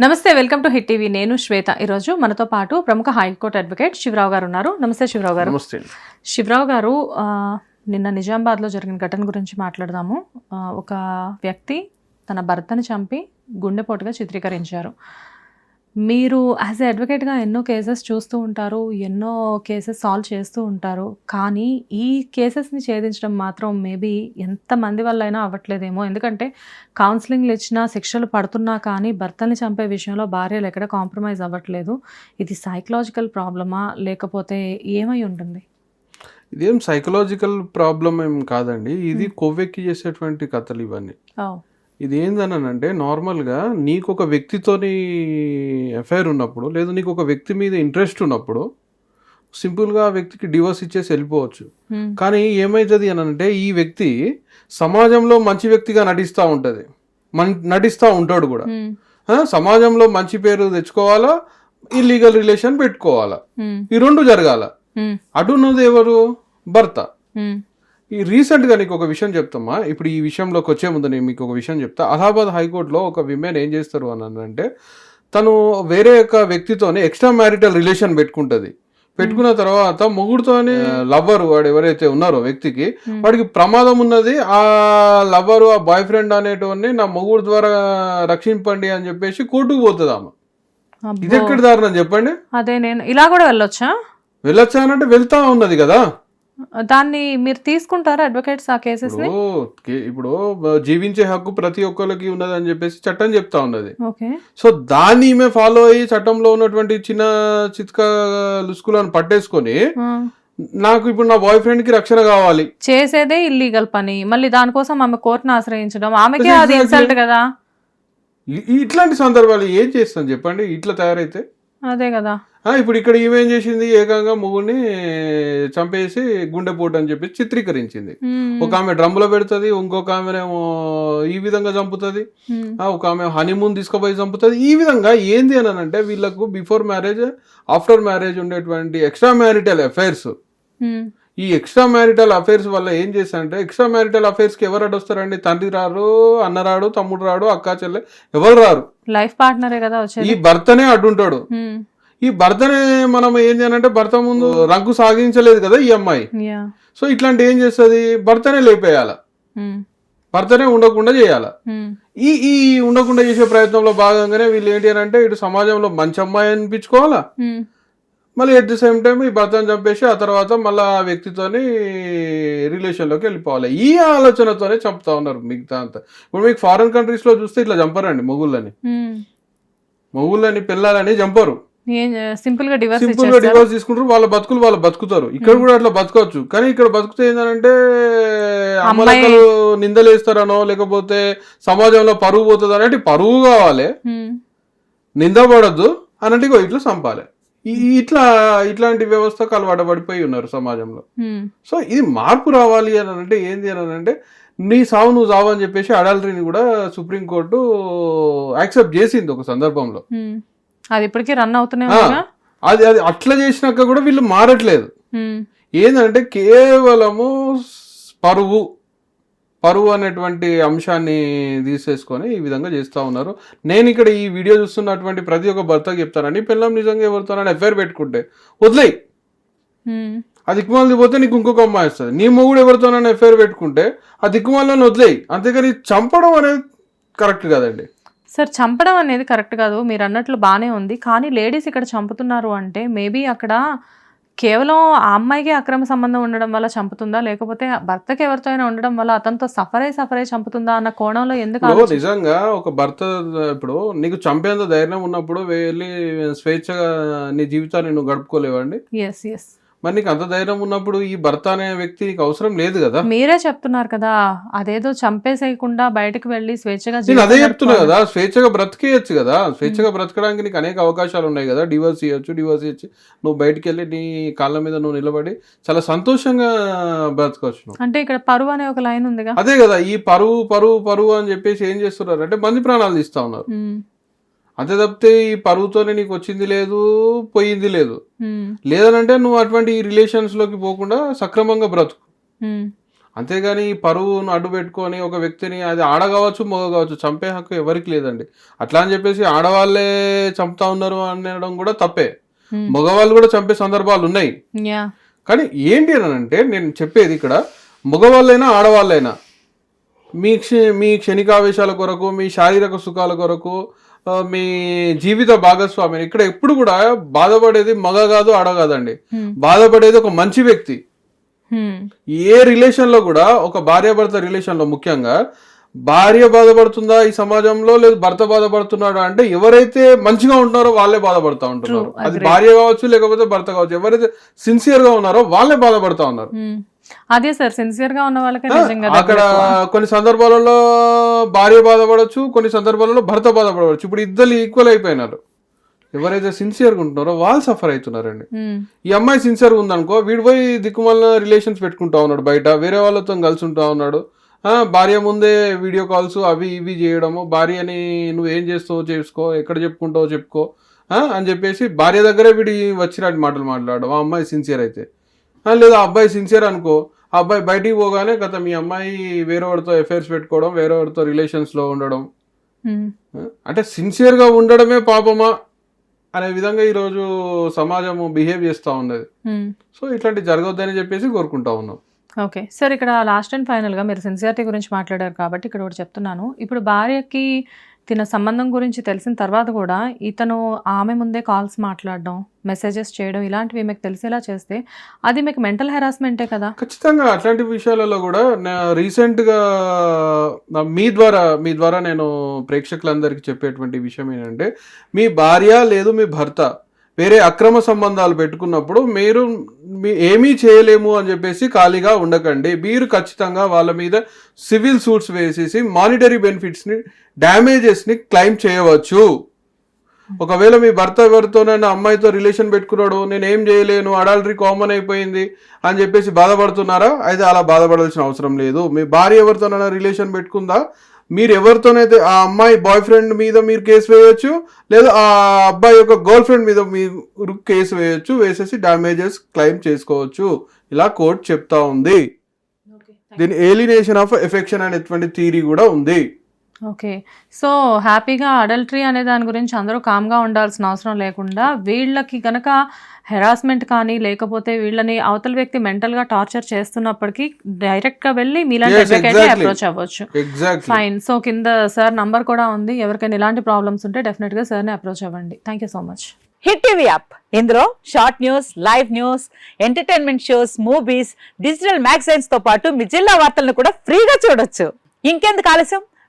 నమస్తే welcome to hit TV. నేను శ్వేత. ఈరోజు మనతో పాటు ప్రముఖ హైకోర్టు అడ్వకేట్ శివరావు గారు ఉన్నారు. నమస్తే శివరావు గారు. నమస్తే. శివరావు గారు నిన్న నిజామాబాద్లో జరిగిన ఘటన గురించి మాట్లాడదాము. ఒక వ్యక్తి తన భర్తని చంపి గుండెపోటుగా చిత్రీకరించారు. మీరు యాజ్ ఎ అడ్వకేట్గా ఎన్నో కేసెస్ చూస్తూ ఉంటారు ఎన్నో కేసెస్ సాల్వ్ చేస్తూ ఉంటారు. కానీ ఈ కేసెస్ని ఛేదించడం మాత్రం మేబీ ఎంతమంది వల్ల అయినా అవ్వట్లేదేమో. ఎందుకంటే కౌన్సిలింగ్లు ఇచ్చినా శిక్షలు పడుతున్నా కానీ భర్తల్ని చంపే విషయంలో భార్యలు ఎక్కడ కాంప్రమైజ్ అవ్వట్లేదు. ఇది సైకలాజికల్ ప్రాబ్లమా లేకపోతే ఏమై ఉంటుంది? ఇదేం సైకలాజికల్ ప్రాబ్లం ఏం కాదండి. ఇది కొవ్వెక్కి చేసేటువంటి కథలు ఇవన్నీ. ఇది ఏందనంటే నార్మల్గా నీకు ఒక వ్యక్తితోని ఎఫ్ఐఆర్ ఉన్నప్పుడు లేదా నీకు ఒక వ్యక్తి మీద ఇంట్రెస్ట్ ఉన్నప్పుడు సింపుల్గా ఆ వ్యక్తికి డివోర్స్ ఇచ్చేసి వెళ్ళిపోవచ్చు. కానీ ఏమవుతుంది అని అంటే ఈ వ్యక్తి సమాజంలో మంచి వ్యక్తిగా నటిస్తూ ఉంటుంది. మన్ నటిస్తూ ఉంటాడు కూడా. సమాజంలో మంచి పేరు తెచ్చుకోవాలా? ఇల్లీగల్ రిలేషన్ పెట్టుకోవాలా. ఈ రెండు జరగాల. Hmm. అటున్నది ఎవరు? భర్త. ఈ రీసెంట్గా నీకు ఒక విషయం చెప్తామా? ఇప్పుడు ఈ విషయంలోకి వచ్చే ముందు నేను మీకు ఒక విషయం చెప్తా. అలహాబాద్ హైకోర్టులో ఒక విమెన్ ఏం చేస్తారు అని అంటే తను వేరే ఒక వ్యక్తితోనే ఎక్స్ట్రా మ్యారిటల్ రిలేషన్ పెట్టుకుంటది. పెట్టుకున్న తర్వాత మొగుడుతోనే లవ్వర్ వాడు ఎవరైతే ఉన్నారో వ్యక్తికి Hmm. వాడికి ప్రమాదం ఉన్నది ఆ లవ్వరు ఆ బాయ్ ఫ్రెండ్ అనేటోని నా మొగుడు ద్వారా రక్షింపండి అని చెప్పేసి కోర్టుకు పోతుంది ఆమె. ఇది ఎక్కడి దారుణం చెప్పండి? అదే నేను ఇలా కూడా వెళ్ళొచ్చా? వెళ్ళొచ్చా అంటే వెళ్తా ఉన్నది కదా. దాన్ని మీరు తీసుకుంటారా అడ్వకేట్స్ ఆ కేసెస్ ఇప్పుడు జీవించే హక్కు ప్రతి ఒక్కరికి ఉన్నది అని చెప్పేసి చట్టం చెప్తా ఉన్నది. సో దాన్ని ఈమె ఫాలో అయ్యి చట్టంలో ఉన్నటువంటి చిన్న చిత్క లుసుకులను పట్టేసుకొని నాకు ఇప్పుడు నా బాయ్ ఫ్రెండ్కి రక్షణ కావాలి. చేసేదే ఇల్లీగల్ పని. మళ్ళీ దానికోసం ఆమె కోర్టును ఆశ్రయించడం. ఆమెకే. అది ఇన్సల్ట్ కదా? ఇట్లాంటి సందర్భాలు ఏం చేస్తాను చెప్పండి? ఇట్లా తయారైతే? అదే కదా. ఇప్పుడు ఇక్కడ ఈమె చేసింది? ఏకంగా మొగుడిని చంపేసి గుండెపోటు అని చెప్పి చిత్రీకరించింది. ఒక ఆమె డ్రమ్ములో పెడుతుంది ఇంకొక ఆమెనేమో ఈ విధంగా చంపుతుంది. ఒక ఆమె హనీమూన్ తీసుకుపోయి చంపుతుంది. ఈ విధంగా ఏంది అని అంటే వీళ్ళకు బిఫోర్ మ్యారేజ్ ఆఫ్టర్ మ్యారేజ్ ఉండేటువంటి ఎక్స్ట్రా మ్యారిటల్ అఫైర్స్. ఈ ఎక్స్ట్రా మ్యారిటల్ అఫైర్స్ వల్ల ఏం చేస్తారంటే ఎక్స్ట్రా మ్యారిటల్ అఫైర్స్కి ఎవరు అడ్డొస్తారండి తండ్రి రారు అన్న రాడు తమ్ముడు రాడు అక్క చెల్లె ఎవరు రారు? లైఫ్ పార్ట్నరే కదా ఈ భర్తనే అడ్డుంటాడు. ఈ భర్తనే మనం ఏం చేయాలంటే భర్త ముందు రంకు సాగించలేదు కదా ఈ అమ్మాయి. సో ఇట్లాంటి ఏం చేస్తుంది భర్తనే లేపేయాల Hmm. భర్తనే ఉండకుండా చేయాల Hmm. ఈ ఈ ఉండకుండా చేసే ప్రయత్నంలో భాగంగానే వీళ్ళు ఏంటి అని అంటే ఇటు సమాజంలో మంచి అమ్మాయి అనిపించుకోవాలా Hmm. మళ్ళీ ఎట్ ది సేమ్ టైం ఈ భర్తను చంపేసి ఆ తర్వాత మళ్ళీ ఆ వ్యక్తితోని రిలేషన్లోకి వెళ్ళిపోవాలి ఈ ఆలోచనతోనే చంపుతా ఉన్నారు మిగతా అంతా ఇప్పుడు మీకు ఫారెన్ కంట్రీస్లో చూస్తే ఇట్లా చంపరండి మొగుళ్ళని. మొగుళ్ళని పిల్లలని చంపరు సింపుల్గా డివర్స్ సింపుల్గా డివోర్స్ తీసుకుంటారు వాళ్ళ బతుకులు వాళ్ళు బతుకుతారు. ఇక్కడ కూడా అట్లా బతకవచ్చు. కానీ ఇక్కడ బతుకుతే ఏంటంటే అమ్మలక్కలు నిందలేస్తారనో లేకపోతే సమాజంలో పరువు పోతుంది అనేది పరువు కావాలి. నిందపడద్దు. అన్నట్టు ఇట్లా చంపాలి ఇట్లా ఇట్లాంటి వ్యవస్థకు అలవాటు పడిపోయి ఉన్నారు సమాజంలో. సో ఇది మార్పు రావాలి అని అంటే ఏంది అని అంటే నీ సావు నువ్వు సావు అని చెప్పేసి అడల్టరీని కూడా సుప్రీంకోర్టు యాక్సెప్ట్ చేసింది ఒక సందర్భంలో. అది ఇప్పటికీ రన్ అవుతూనే ఆ, ఉందిగా? అది అది అట్లా చేసినాక కూడా వీళ్ళు మారట్లేదు. ఏంటంటే కేవలము పరువు పరువు అనేటువంటి అంశాన్ని తీసేసుకొని ఈ విధంగా చేస్తూ ఉన్నారు. నేను ఇక్కడ ఈ వీడియో చూస్తున్నటువంటి ప్రతి ఒక్క భర్తకి చెప్తానండి పిల్లం నిజంగా ఎవరితోనని ఎఫ్ఐఆర్ పెట్టుకుంటే వదిలేయి. Hmm. ఆ దిక్కుమాలని పోతే నీకు ఇంకొక అమ్మాయి వస్తుంది. నీ మొగుడు ఎవరితోనైనా ఎఫ్ఐఆర్ పెట్టుకుంటే ఆ దిక్కుమాలని వదిలేయి. అంతేగాని చంపడం అనేది కరెక్ట్ కదండి. సార్ చంపడం అనేది కరెక్ట్ కాదు. మీరు అన్నట్లు బాగానే ఉంది. కానీ లేడీస్ ఇక్కడ చంపుతున్నారు అంటే మేబీ అక్కడ కేవలం ఆ అమ్మాయికి అక్రమ సంబంధం ఉండడం వల్ల చంపుతుందా? లేకపోతే భర్తకి ఎవరితో అయినా ఉండడం వల్ల అతనితో సఫర్ అయి సఫర్ అయి చంపుతుందా అన్న కోణంలో ఎందుకు నిజంగా ఒక భర్త ఇప్పుడు నీకు చంపేంత ధైర్యం ఉన్నప్పుడు వెళ్ళి స్వేచ్ఛగా నీ జీవితాన్ని నువ్వు గడుపుకోలేవండి ఎస్ ఎస్ మరి నీకు అంత ధైర్యం ఉన్నప్పుడు ఈ భర్త అనే వ్యక్తి నీకు అవసరం లేదు కదా? మీరే చెప్తున్నారు కదా అదేదో చంపేసేయకుండా బయటకు వెళ్ళి స్వేచ్ఛగా నేను అదే చెప్తున్నా. కదా స్వేచ్ఛగా బ్రతికేయచ్చు కదా స్వేచ్ఛగా బ్రతకడానికి నీకు అనేక అవకాశాలు ఉన్నాయి కదా డివోర్స్ ఇవ్వచ్చు డివోర్స్ ఇచ్చి నువ్వు బయటికి వెళ్ళి నీ కాళ్ళ మీద నువ్వు నిలబడి చాలా సంతోషంగా బ్రతకవచ్చు అంటే ఇక్కడ పరువు అనే ఒక లైన్ ఉందిగా. అదే కదా ఈ పరువు పరువు పరువు అని చెప్పేసి ఏం చేస్తున్నారు అంటే మంది ప్రాణాలు తీస్తా ఉన్నారు. అంతే తప్పితే ఈ పరువుతోనే నీకు వచ్చింది లేదు పోయింది లేదు. లేదనంటే నువ్వు అటువంటి రిలేషన్స్లోకి పోకుండా సక్రమంగా బ్రతుకు. అంతేగాని ఈ పరువును అడ్డు పెట్టుకొని ఒక వ్యక్తిని అది ఆడ కావచ్చు మగ కావచ్చు చంపే హక్కు ఎవరికి లేదండి. అట్లా అని చెప్పేసి ఆడవాళ్ళే చంపుతా ఉన్నారు అనడం కూడా తప్పే. మగవాళ్ళు కూడా చంపే సందర్భాలు ఉన్నాయి. కానీ ఏంటి అని అంటే నేను చెప్పేది ఇక్కడ మగవాళ్ళైనా ఆడవాళ్ళైనా మీ క్ష మీ క్షణికావేశాల కొరకు మీ శారీరక సుఖాల కొరకు మీ జీవిత భాగస్వామిని ఇక్కడ ఎప్పుడు కూడా బాధపడేది మగ కాదు ఆడ కాదండి. బాధపడేది ఒక మంచి వ్యక్తి. ఏ రిలేషన్లో కూడా ఒక భార్యాభర్త రిలేషన్లో ముఖ్యంగా భార్య బాధపడుతుందా ఈ సమాజంలో? లేదు భర్త బాధపడుతున్నాడు? అంటే ఎవరైతే మంచిగా ఉంటున్నారో వాళ్ళే బాధపడతా ఉంటున్నారు. అది. భార్య కావచ్చు లేకపోతే భర్త కావచ్చు. ఎవరైతే సిన్సియర్గా ఉన్నారో వాళ్ళే బాధపడతా ఉన్నారు. Hmm. అదే సార్ సిన్సియర్గా ఉన్న వాళ్ళకే అక్కడ. కొన్ని సందర్భాలలో భార్య బాధపడవచ్చు కొన్ని సందర్భాలలో భర్త బాధపడవచ్చు ఇప్పుడు ఇద్దరు ఈక్వల్ అయిపోయినారు. ఎవరైతే సిన్సియర్గా ఉంటున్నారో వాళ్ళు సఫర్ అవుతున్నారండి. Hmm. ఈ అమ్మాయి సిన్సియర్ ఉందనుకో వీడు పోయి దిక్కుమాల రిలేషన్స్ పెట్టుకుంటా ఉన్నాడు బయట వేరే వాళ్ళతో కలిసి ఉంటా ఉన్నాడు. భార్య ముందే వీడియో కాల్స్ అవి ఇవి చేయడము. భార్యని నువ్వు ఏం చేస్తావో చేసుకో ఎక్కడ చెప్పుకుంటావో చెప్పుకో అని చెప్పేసి భార్య దగ్గరే వీడి వచ్చినట్టు మాటలు మాట్లాడడం. ఆ అమ్మాయి సిన్సియర్ అయితే. లేదా ఆ అబ్బాయి సిన్సియర్ అనుకో. ఆ అబ్బాయి బయటికి పోగానే గత మీ అమ్మాయి వేరే వాడితో అఫైర్స్ పెట్టుకోవడం వేరే వాడితో రిలేషన్స్లో ఉండడం. అంటే సిన్సియర్గా ఉండడమే పాపమా అనే విధంగా ఈరోజు సమాజము బిహేవ్ చేస్తూ ఉన్నది. సో ఇట్లాంటి జరగొద్దని చెప్పేసి కోరుకుంటా ఉన్నాం. ఓకే. సార్ ఇక్కడ లాస్ట్ అండ్ ఫైనల్గా మీరు సిన్సియారిటీ గురించి మాట్లాడారు కాబట్టి ఇక్కడ ఒకటి చెప్తున్నాను. ఇప్పుడు భార్యకి తిన సంబంధం గురించి తెలిసిన తర్వాత కూడా ఇతను ఆమె ముందే కాల్స్ మాట్లాడడం మెసేజెస్ చేయడం ఇలాంటివి మీకు తెలిసేలా చేస్తే అది మీకు మెంటల్ హెరాస్మెంటే కదా? ఖచ్చితంగా అట్లాంటి విషయాలలో కూడా రీసెంట్గా మీ ద్వారా మీ ద్వారా నేను ప్రేక్షకులందరికీ చెప్పేటువంటి విషయం ఏంటంటే మీ భార్య లేదు మీ భర్త వేరే అక్రమ సంబంధాలు పెట్టుకున్నప్పుడు మీరు మీ ఏమీ చేయలేము అని చెప్పేసి ఖాళీగా ఉండకండి. మీరు ఖచ్చితంగా వాళ్ళ మీద సివిల్ సూట్స్ వేసేసి మానిటరీ బెనిఫిట్స్ని డ్యామేజెస్ని క్లెయిమ్ చేయవచ్చు. ఒకవేళ మీ భర్త ఎవరితోనైనా అమ్మాయితో రిలేషన్ పెట్టుకున్నాడు నేను ఏం చేయలేను అడాల్టరీ కామన్ అయిపోయింది అని చెప్పేసి బాధపడుతున్నారా? అయితే అలా బాధపడాల్సిన అవసరం లేదు. మీ భార్య ఎవరితోనైనా రిలేషన్ పెట్టుకుందా? మీరు ఎవరితోనైతే ఆ అమ్మాయి బాయ్ ఫ్రెండ్ మీద మీరు కేసు వేయొచ్చు లేదా ఆ అబ్బాయి యొక్క గర్ల్ ఫ్రెండ్ మీద మీరు కేసు వేయొచ్చు వేసేసి డ్యామేజెస్ క్లెయిమ్ చేసుకోవచ్చు. ఇలా కోర్టు చెప్తా ఉంది. దీని ఏలినేషన్ ఆఫ్ ఎఫెక్షన్ అనేటువంటి థీరీ కూడా ఉంది. ఓకే. సో హ్యాపీగా అడల్టరీ అనే దాని గురించి అందరూ కామ్గా ఉండాల్సిన అవసరం లేకుండా వీళ్ళకి కనుక హెరాస్మెంట్ కానీ లేకపోతే వీళ్ళని అవతల వ్యక్తి మెంటల్గా టార్చర్ చేస్తున్నప్పటికీ డైరెక్ట్గా వెళ్ళి మీలాంటి అడ్వకేట్. అప్రోచ్ అవ్వచ్చు. ఎగ్జాక్ట్లీ ఫైన్ సో కింద సార్ నంబర్ కూడా ఉంది. ఎవరికైనా ఇలాంటి ప్రాబ్లమ్స్ ఉంటే డెఫినెట్గా సార్ని అప్రోచ్ అవ్వండి. Thank you so much. Hit TV app. ఇందులో short news live news entertainment shows movies digital మ్యాగజైన్స్తో పాటు మీ జిల్లా వార్తలను కూడా ఫ్రీగా చూడొచ్చు. ఇంకెందుకు ఆలస్యం?